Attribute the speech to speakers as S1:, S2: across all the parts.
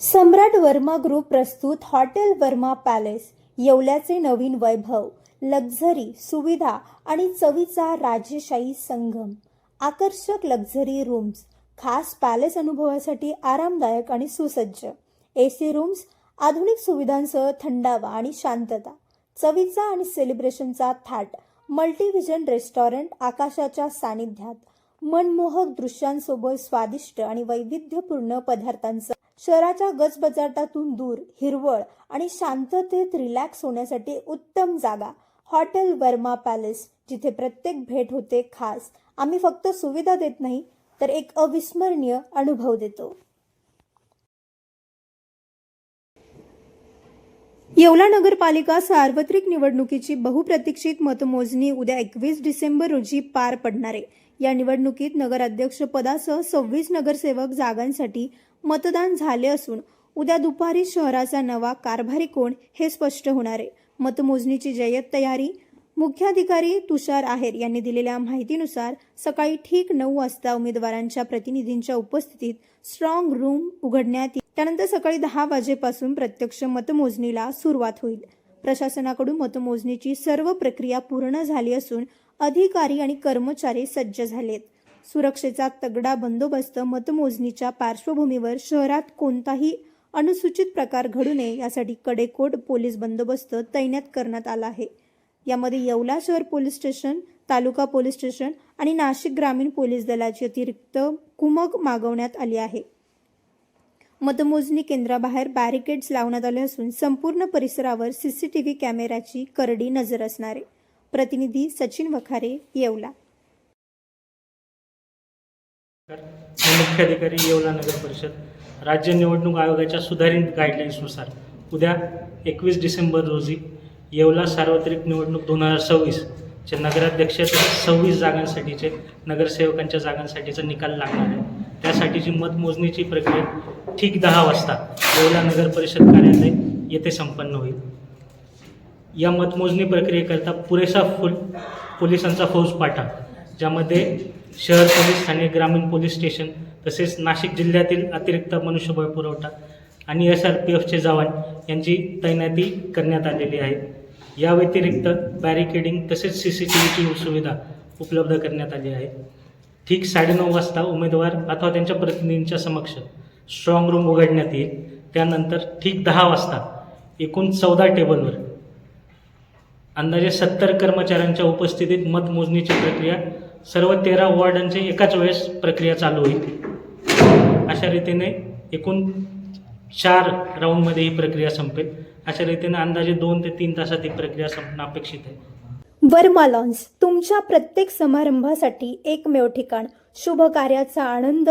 S1: सम्राट Varma group प्रस्तुत hotel Varma palace येवल्याचे नवीन वैभव लक्झरी सुविधा आणि चवीचा राजेशाही संगम. आकर्षक लक्झरी रूम्स खास पॅलेस अनुभवासाठी आरामदायक आणि सुसज्ज. ए सी रूम्स आधुनिक सुविधांसह थंडावा आणि शांतता. चवीचा आणि सेलिब्रेशनचा थाट मल्टीव्हिजन रेस्टॉरंट आकाशाच्या सानिध्यात. मनमोहक दृश्यांसोबत स्वादिष्ट आणि वैविध्यपूर्ण पदार्थांचा शहराच्या गजबजाटातून दूर हिरवळ आणि शांततेत रिलॅक्स होण्यासाठी उत्तम जागा हॉटेल वर्मा पॅलेस जिथे प्रत्येक भेट होते खास. आम्ही फक्त सुविधा देत नाही तर एक अविस्मरणीय अनुभव देतो. येवला नगरपालिका सार्वत्रिक निवडणुकीची बहुप्रतीक्षित मतमोजणी उद्या एकवीस डिसेंबर रोजी पार पडणार आहे. या निवडणुकीत नगराध्यक्षपदासह सव्वीस नगरसेवक जागांसाठी मतदान झाले असून उद्या दुपारी शहराचा नवा कारभारी कोण हे स्पष्ट होणार आहे. मतमोजणीची जय्यत तयारी मुख्याधिकारी तुषार आहेर यांनी दिलेल्या माहितीनुसार सकाळी ठीक नऊ वाजता उमेदवारांच्या प्रतिनिधींच्या उपस्थितीत स्ट्रॉंग रूम उघडण्यात येईल त्यानंतर सकाळी दहा वाजेपासून प्रत्यक्ष मतमोजणीला सुरुवात होईल. प्रशासनाकडून मतमोजणीची सर्व प्रक्रिया पूर्ण झाली असून अधिकारी आणि कर्मचारी सज्ज झालेत. सुरक्षेचा तगडा बंदोबस्त मतमोजणीच्या पार्श्वभूमीवर शहरात कोणताही अनुसूचित प्रकार घडू नये यासाठी कडेकोट पोलीस बंदोबस्त तैनात करण्यात आला आहे. यामध्ये येवला शहर पोलीस स्टेशन तालुका पोलीस स्टेशन आणि नाशिक ग्रामीण पोलीस दलाची अतिरिक्त कुमक मागवण्यात आली आहे. मतमोजणी केंद्राबाहेर बॅरिकेड्स लावण्यात आले असून संपूर्ण परिसरावर सीसीटीव्ही कॅमेऱ्याची करडी नजर असणारे. प्रतिनिधी सचिन वखारे येवला.
S2: मुख्याधिकारी येवला नगर परिषद. राज्य निवडणूक आयोगाच्या सुधारित गाईडलाईन्सनुसार उद्या एकवीस डिसेंबर रोजी येवला सार्वत्रिक निवडणूक दोन हजार सव्वीसच्या नगराध्यक्ष सव्वीस जागांसाठीचे नगरसेवकांच्या जागांसाठीचा निकाल लागणार आहे. त्यासाठीची मतमोजणीची प्रक्रिया ठीक दहा वाजता. येवला नगर परिषद कार्यालय येथे संपन्न होईल. या मतमोजणी प्रक्रियेकरता पुरेसा फुल पोलिसांचा फौजपाठा ज्यामध्ये शहर पोलीस आणि ग्रामीण पोलीस स्टेशन तसेच नाशिक जिल्ह्यातील अतिरिक्त मनुष्यबळ पुरवठा आणि एस आर पी एफचे जवान यांची तैनाती करण्यात आलेली आहे. या व्यतिरिक्त बॅरिकेडिंग तसेच सी सी टी व्हीची सुविधा उपलब्ध करण्यात आली आहे. ठीक साडेनऊ वाजता उमेदवार अथवा त्यांच्या प्रतिनिधींच्या समक्ष स्ट्रॉंग रूम उघडण्यात येईल. त्यानंतर ठीक दहा वाजता एकूण चौदा टेबलवर अंदाजे सत्तर कर्मचाऱ्यांच्या उपस्थितीत मतमोजणीची प्रक्रिया सर्व तेरा वॉर्डांची एकाच वेळेस प्रक्रिया चालू होईल. अशा रीतीने एकूण चार राऊंडमध्ये ही प्रक्रिया संपेल. अशा रीतीने अंदाजे दोन ते तीन तासात ही प्रक्रिया संपणं अपेक्षित आहे.
S1: वर्मा लॉन्स तुमच्या प्रत्येक समारंभासाठी एकमेव ठिकाण. शुभ कार्याचा आनंद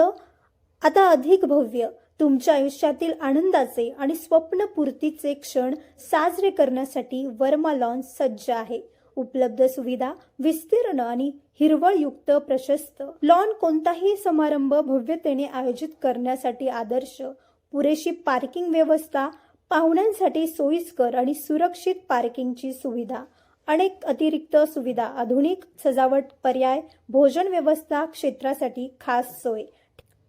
S1: आता अधिक भव्य तुमच्या आयुष्यातील आनंदाचे आणि स्वप्नपूर्तीचे क्षण साजरे करण्यासाठी वर्मा लॉन्स सज्ज आहे. उपलब्ध सुविधा विस्तीर्ण आणि हिरवळयुक्त प्रशस्त. लॉन कोणताही समारंभ भव्यतेने आयोजित करण्यासाठी आदर्श. पुरेशी पार्किंग व्यवस्था पाहुण्यांसाठी सोयीस्कर आणि सुरक्षित पार्किंगची सुविधा. अनेक अतिरिक्त सुविधा आधुनिक सजावट पर्याय भोजन व्यवस्था क्षेत्रासाठी खास सोय.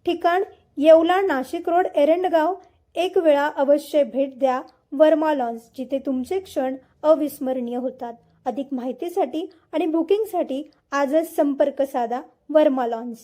S1: ठिकाण येवला नाशिक रोड एरंडगाव. एक वेळा अवश्य भेट द्या वर्मा लॉन्स जिथे तुमचे क्षण अविस्मरणीय होतात. अधिक माहितीसाठी आणि बुकिंगसाठी आजच संपर्क साधा वर्मा लॉन्स.